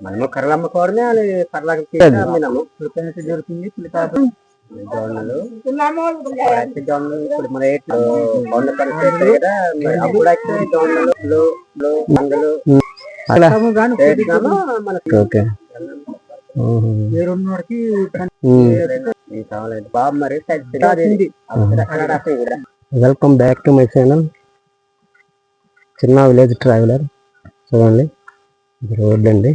మనము కర్రలమ్మ కూరనే అది పర్లాకి అమ్మినాము. దొరికింది జొన్నలు ఇప్పుడు మన పరిస్థితి కదా. మంగలు ఓకే. వేరున్నోడికి కావాలండి బాబు మరి welcome back to my channel చిన్న విలేజ్ ట్రావెలర్ చూడండి. ఇది రోడ్ అండి.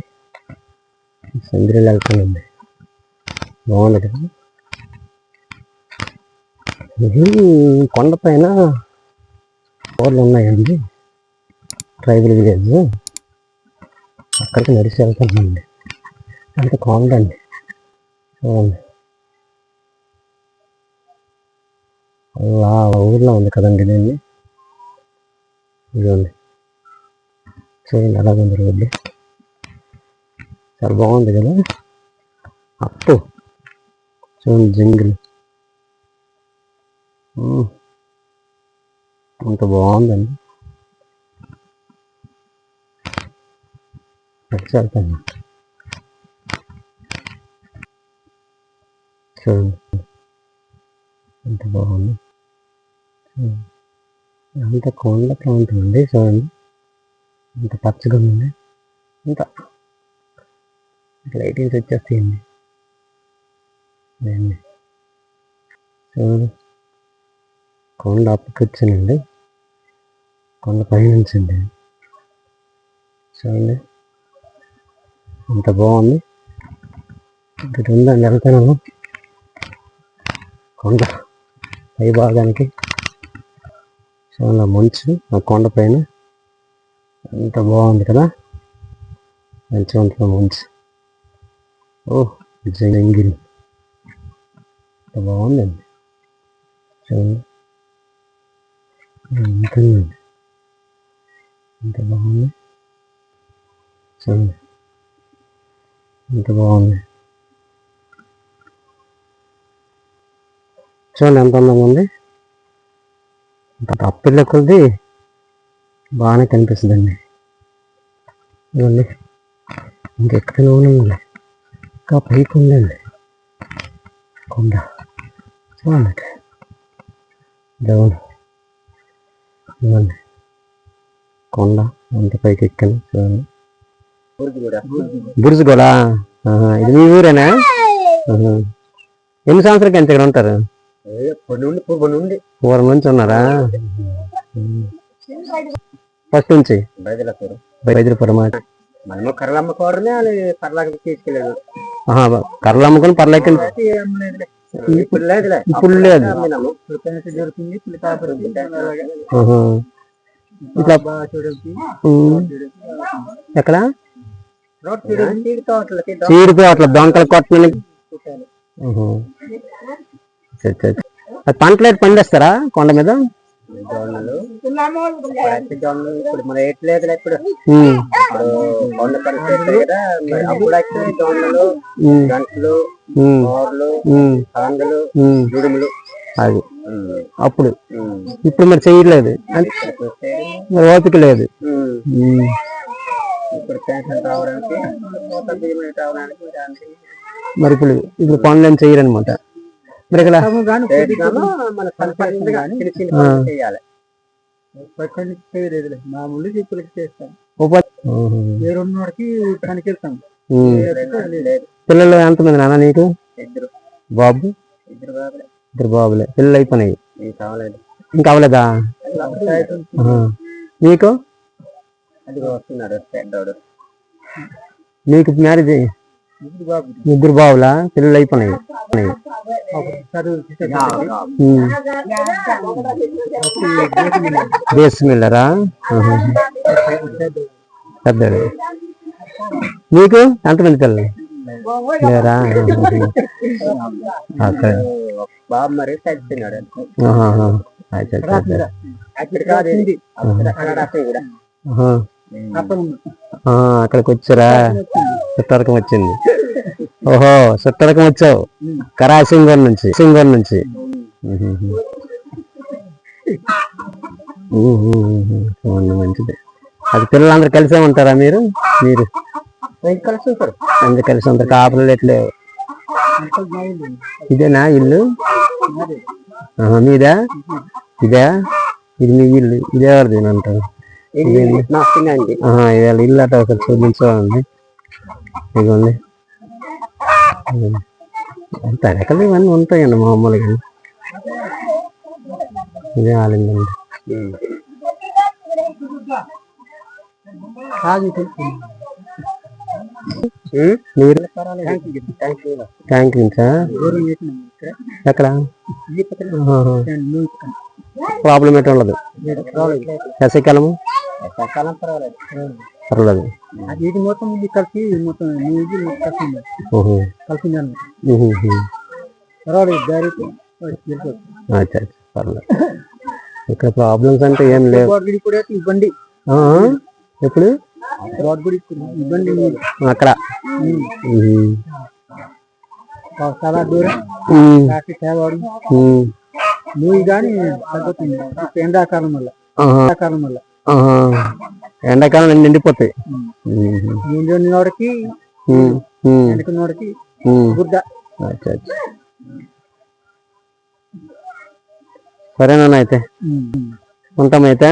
సంద్రిలు వెళ్తానండి బాగుంది కదా? ఇది కొండపైన ఊర్లు ఉన్నాయండి. Tribal village. అక్కడికి నడిచి వెళ్తానండి. అంత కొండ అండి. చూడండి అలా ఊర్లో ఉంది కదండి దీన్ని ఇదిగోండి. చూడండి అలాగ ఉంది రోడ్డు. చాలా బాగుంది కదా? అప్పు. చూడండి జంగిల్. అంత బాగుందండి. నడిచి వెళ్తాను. చూడండి. ఎంత బాగుంది. అంత కొండ ప్రాంతం అండి చూడండి. అంత పచ్చగా ఉంది. అంత లైటింగ్స్ వచ్చేస్తాయండి. అదండి చూడండి కొండ అప్పకి వచ్చానండి కొండ పైనుంచి అండి చూడండి. అంత బాగుంది. ఇక్కడ ఉందండి వెళ్తాను. కొండ పై భాగానికి. చాలా మంచు ఆ కొండ పైన. ఎంత బాగుంది కదా. మంచిగా ఉంటుంది మంచు. ఓ జంగిల్ ఎంత బాగుందండి. చూడండి. ఎంత ఎంత బాగుంది? చూడండి. ఎంత బాగుంది? చూడండి ఎంత అందంగా ఉంది. అప్పిల్ల కొద్ది బాగానే కనిపిస్తుందండి. ఇవ్వండి ఇంకెక్కడ ఉందండి ఇంకా పైకి ఉందండి కొండ చూడండి దేవుడు ఇవ్వండి కొండ అంత పైకి ఎక్కాను చూడండి బురుజు కూడా ఆహా, ఇది మీ ఊరేనా. ఎన్ని సంవత్సరాలకి ఎంత ఇక్కడ ఉంటారు పూర్వ నుంచి ఉన్నారా ఫస్ట్ నుంచి? బయదలకూరు బైద్రపురం మనము కర్రలమ్మ కూరనే అది పర్లాకి తీసుకెళ్ళాడు. కర్రలు అమ్ముకొని పర్లేక ఇప్పుడు లేదు. ఇట్లా. ఎక్కడ? చీడిపోయి అట్లా దొంకలు కొట్టడానికి పంటలు అయితే పండిస్తారా కొండ మీద? ఇప్పుడు మన రేట్ లేదులే ఇప్పుడు. కొండ పరిస్థితి కదా ఉమ్. గంటలు. గుడుములు. అది. అప్పుడు. ఇప్పుడు మరి చేయట్లేదు. అంటే మరి ఓపిక లేదు. ఇప్పుడు పెన్షన్ రావడానికి మరి ఇప్పుడు ఇప్పుడు పనులు ఏం చేయరనమాట చేయలేదు మామూలు చెప్పులకి చేస్తాం. పిల్లలు ఎంతమంది నాన్న నీకు? ఇద్దరు. బాబు? ఇద్దరు బాబులే. ఇద్దరు బాబులే. పిల్లలు అయిపోయినాయి. ఇంకా అవలేదా. నీకు? నీకు మ్యారేజ్ ముగ్గురు బావులా పిల్లలు అయిపోయినాయి. చదువు ఉమ్. దేశ మిల్లరా? ఆహా. పెద్దది. నీకు? ఎంతమంది పిల్లలు? లేరా? అక్కడ. బాబు మరి అక్కడికి వచ్చారా? సుట్టరకం వచ్చింది. ఓహో సుట్టరకం వచ్చావు. కరా సింగోన్ నుంచి సింగోన్ నుంచి. మంచిది. అది పిల్లలందరూ కలిసే ఉంటారా మీరు? మీరు? కలిసి ఉంటారు. అందరు కలిసి అందరు కాపులు లేట్లేవు ఇదేనా ఇల్లు? ఆహా, మీదా? ఇదే? ఇది మీ ఇల్లు. ఇదే ఎవరిది అంటారు ఇవాళ ఇల్లు. అట ఒకటి చూపించండి ఇదిగోండి. తడకలు ఇవన్నీ ఉంటాయండి మామూలుగా. ఇదే ఆలిందండి. మీరు? ట్యాంక్ నుంచా ఎక్కడ? ప్రాబ్లం ఏంటి ఉండదు. ఎసకాలము సకాలం పర్వాలేదు. పర్వాలేదు ఇది మొత్తం ఇది కలిసి మొత్తం ఇది కలిసి. పర్వాలేదు అచ్చా పర్లేదు ఇక్కడ ప్రాబ్లమ్స్ అంటే ఏం లేవు. గుడి కూడా ఆ, ఎప్పుడు? ఇబ్బంది అక్కడ. చాలా దూరం. నువ్వు కానీ తగ్గుతుంది. ఎండాకాలం వల్ల. ఎండాకాలం వల్ల. ఎండాకాలం నిండిపోతాయి ఉహు, నీళ్ళు వాడికి ఉమ్, ఉమ్, ఎండుకున్న వాడికి ఉమ్. గుడ్డ అచ్చా అచ్చా సరేనా అయితే ఉంటామైతే